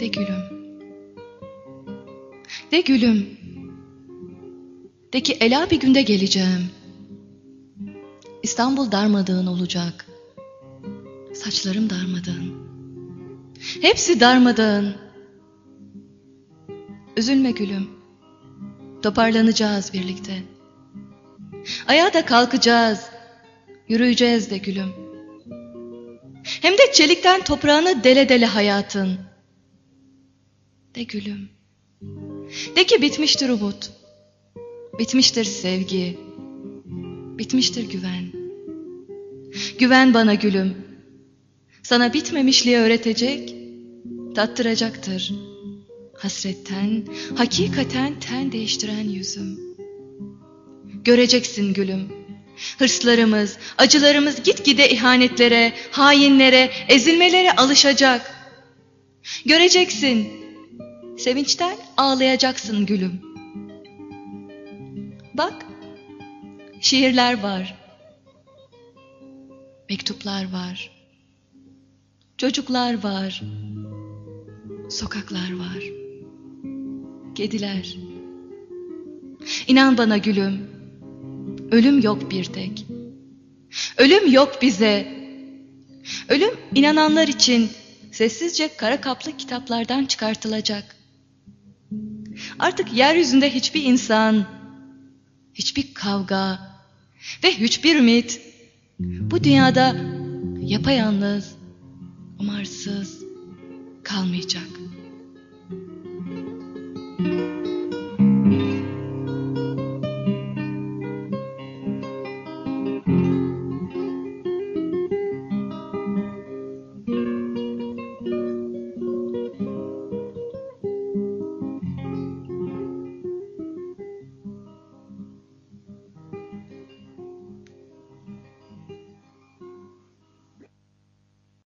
De gülüm. De gülüm. De ki ela bir günde geleceğim. İstanbul darmadağın olacak. Saçlarım darmadağın. Hepsi darmadağın. Üzülme gülüm. Toparlanacağız birlikte. Ayağa da kalkacağız. Yürüyeceğiz de gülüm. Hem de çelikten toprağını dele dele hayatın. De gülüm. De ki bitmiştir umut. Bitmiştir sevgi. Bitmiştir güven. Güven bana gülüm. Sana bitmemişliği öğretecek, tattıracaktır. Hasretten, hakikaten ten değiştiren yüzüm. Göreceksin gülüm. Hırslarımız, acılarımız gitgide ihanetlere, hainlere, ezilmelere alışacak. Göreceksin. Sevinçten ağlayacaksın gülüm. Bak, şiirler var. Mektuplar var. Çocuklar var. Sokaklar var. Kediler. İnan bana gülüm. Ölüm yok bir tek. Ölüm yok bize. Ölüm inananlar için sessizce kara kaplı kitaplardan çıkartılacak. Artık yeryüzünde hiçbir insan, hiçbir kavga ve hiçbir ümit bu dünyada yapayalnız, umarsız kalmayacak.''